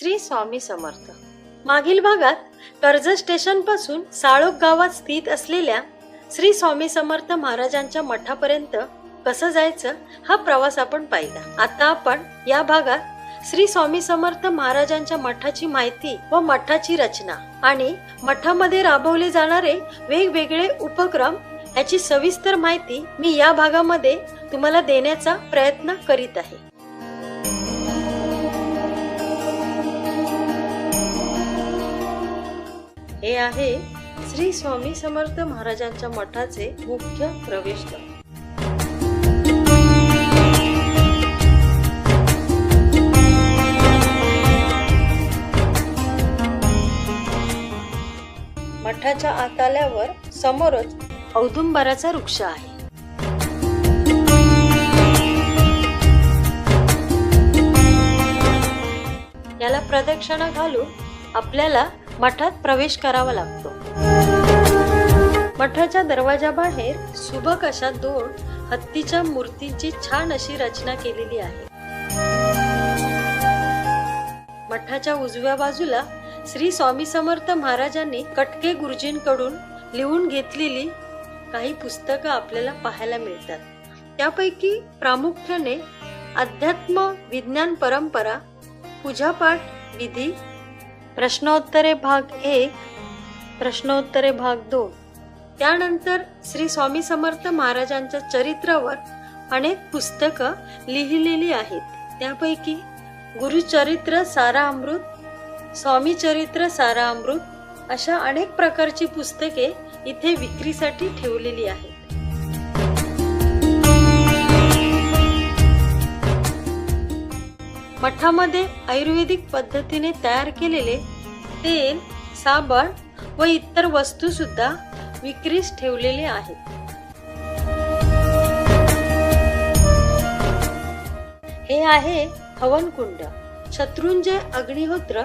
श्री स्वामी समर्थ. मागील भागात कर्ज स्टेशनपासून साळोख गावात स्थित असलेल्या श्री स्वामी समर्थ महाराजांच्या मठापर्यंत कसं जायचं हा प्रवास आपण पाहिला. आता आपण या भागात श्री स्वामी समर्थ महाराजांच्या मठाची माहिती व मठाची रचना आणि मठामध्ये राबवले जाणारे वेगवेगळे उपक्रम याची सविस्तर माहिती मी या भागामध्ये तुम्हाला देण्याचा प्रयत्न करीत आहे. आहे श्री स्वामी समर्थ महाराजांच्या मठाचे मुख्य प्रवेशद्वार. मठाच्या आत आल्यावर समोरच औदुंबराचा वृक्ष आहे. याला प्रदक्षिणा घालून आपल्याला मठात प्रवेश करावा लागतो. मठाच्या दरवाजाबाहेर सुबक अशा दोन हत्तीच्या मूर्तींची छान अशी रचना केलेली आहे. मठाच्या उजव्या बाजूला श्री स्वामी समर्थ महाराजांनी कटके गुरुजींकडून लिहून घेतलेली काही पुस्तकं आपल्याला पाहायला मिळतात. त्यापैकी प्रामुख्याने अध्यात्म विज्ञान परंपरा पूजापाठ विधी प्रश्नोत्तरे भाग एक प्रश्नोत्तरे भाग दोन त्यानंतर श्री स्वामी समर्थ महाराजांच्या चरित्रावर अनेक पुस्तकं लिहिलेली आहेत. त्यापैकी गुरुचरित्र सारा अमृत स्वामी चरित्र सारा अमृत अशा अनेक प्रकारची पुस्तके इथे विक्रीसाठी ठेवलेली आहेत. मठामध्ये आयुर्वेदिक पद्धतीने तयार केलेले तेल साबण व इतर वस्तू सुद्धा विक्रीस ठेवलेले आहेत. हे आहे हवनकुंड. शत्रुंजय अग्निहोत्र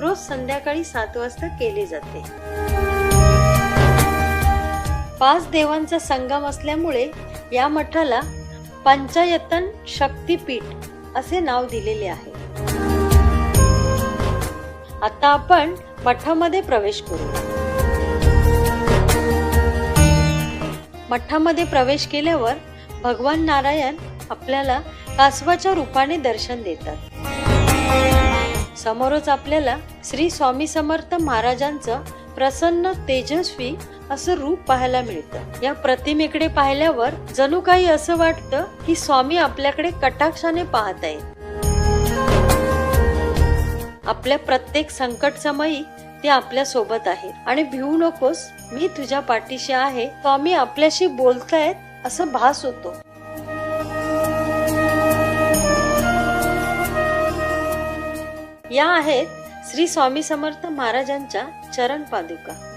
रोज संध्याकाळी सात वाजता केले जाते. पाच देवांचा संगम असल्यामुळे या मठाला पंचायतन शक्तीपीठ असे नाव दिलेले आहे. आता आपण मठामध्ये प्रवेश करू. मठामध्ये प्रवेश केल्यावर भगवान नारायण आपल्याला कासवाच्या रूपाने दर्शन देतात. समोरच आपल्याला श्री स्वामी समर्थ महाराजांचं प्रसन्न तेजस्वी असं रूप पाहायला मिळतं. या प्रतिमेकडे पाहिल्यावर जणू काही असं वाटतं की स्वामी आपल्याकडे कटाक्षाने पाहत आहेत. आपल्या प्रत्येक संकट समयी ते आपल्यासोबत आहे. आणि भिवू नकोस मी तुझ्या पाठीशी आहे. स्वामी आपल्याशी बोलतायत असं भास होतो. या आहेत श्री स्वामी समर्थ महाराजांच्या चरण पादुका.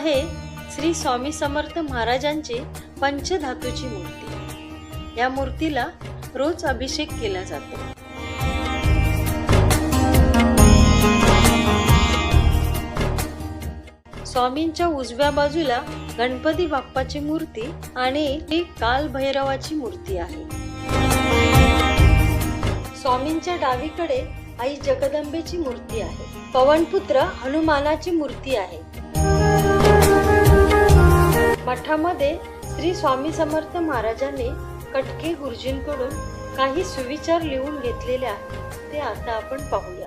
आहे श्री स्वामी समर्थ महाराजांची पंचधातूची मूर्ती. या मूर्तीला रोज अभिषेक केला जातो. स्वामींच्या उजव्या बाजूला गणपती बाप्पाची मूर्ती आणि ही काल भैरवाची मूर्ती आहे. स्वामींच्या डावीकडे आई जगदंबेची मूर्ती आहे. पवनपुत्र हनुमानाची मूर्ती आहे. मठामध्ये श्री स्वामी समर्थ महाराजांनी कटके गुरुजींकडून काही सुविचार लिहून घेतलेले आहेत. ते आता आपण पाहूया.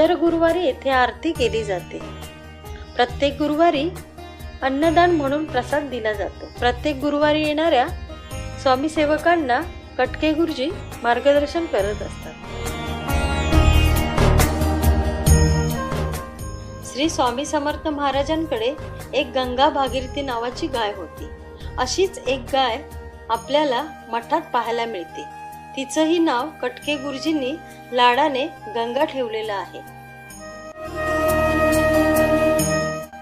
दर गुरुवारी येथे आरती केली जाते. प्रत्येक गुरुवारी अन्नदान म्हणून प्रसाद दिला जातो. प्रत्येक गुरुवारी येणाऱ्या स्वामी सेवकांना कटके गुरुजी मार्गदर्शन करत असतात. श्री स्वामी समर्थ महाराजांकडे एक गंगा भागीरथी नावाची गाय होती. अशीच एक गाय आपल्याला मठात पाहायला मिळते. तिचंही नाव कटके गुरुजींनी लाडाने गंगा ठेवलेलं आहे.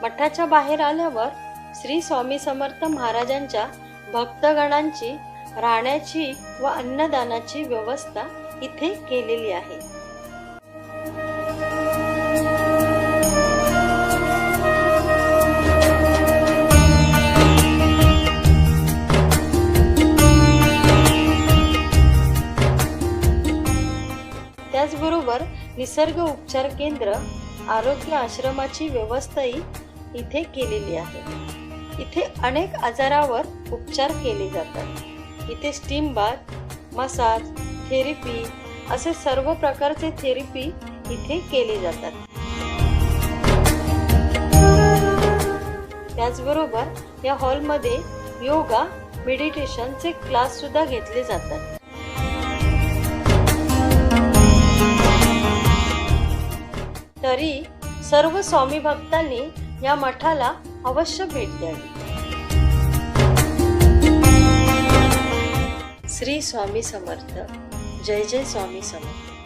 मठाच्या बाहेर आल्यावर श्री स्वामी समर्थ महाराजांच्या भक्तगणांची राहण्याची व अन्नदानाची व्यवस्था इथे केलेली आहे. निसर्ग उपचार केंद्र आरोग्य आश्रमाची व्यवस्थाही इथे केलेली आहे. इथे अनेक आजारावर उपचार केले जातात. इथे स्टीम बाथ मसाज थेरपी असे सर्व प्रकारचे थेरपी इथे केले जातात. त्याचबरोबर या हॉलमध्ये योगा मेडिटेशनचे क्लास सुद्धा घेतले जातात. तरी सर्व स्वामी भक्तांनी या मठाला अवश्य भेट द्यावी. श्री स्वामी समर्थ. जय जय स्वामी समर्थ.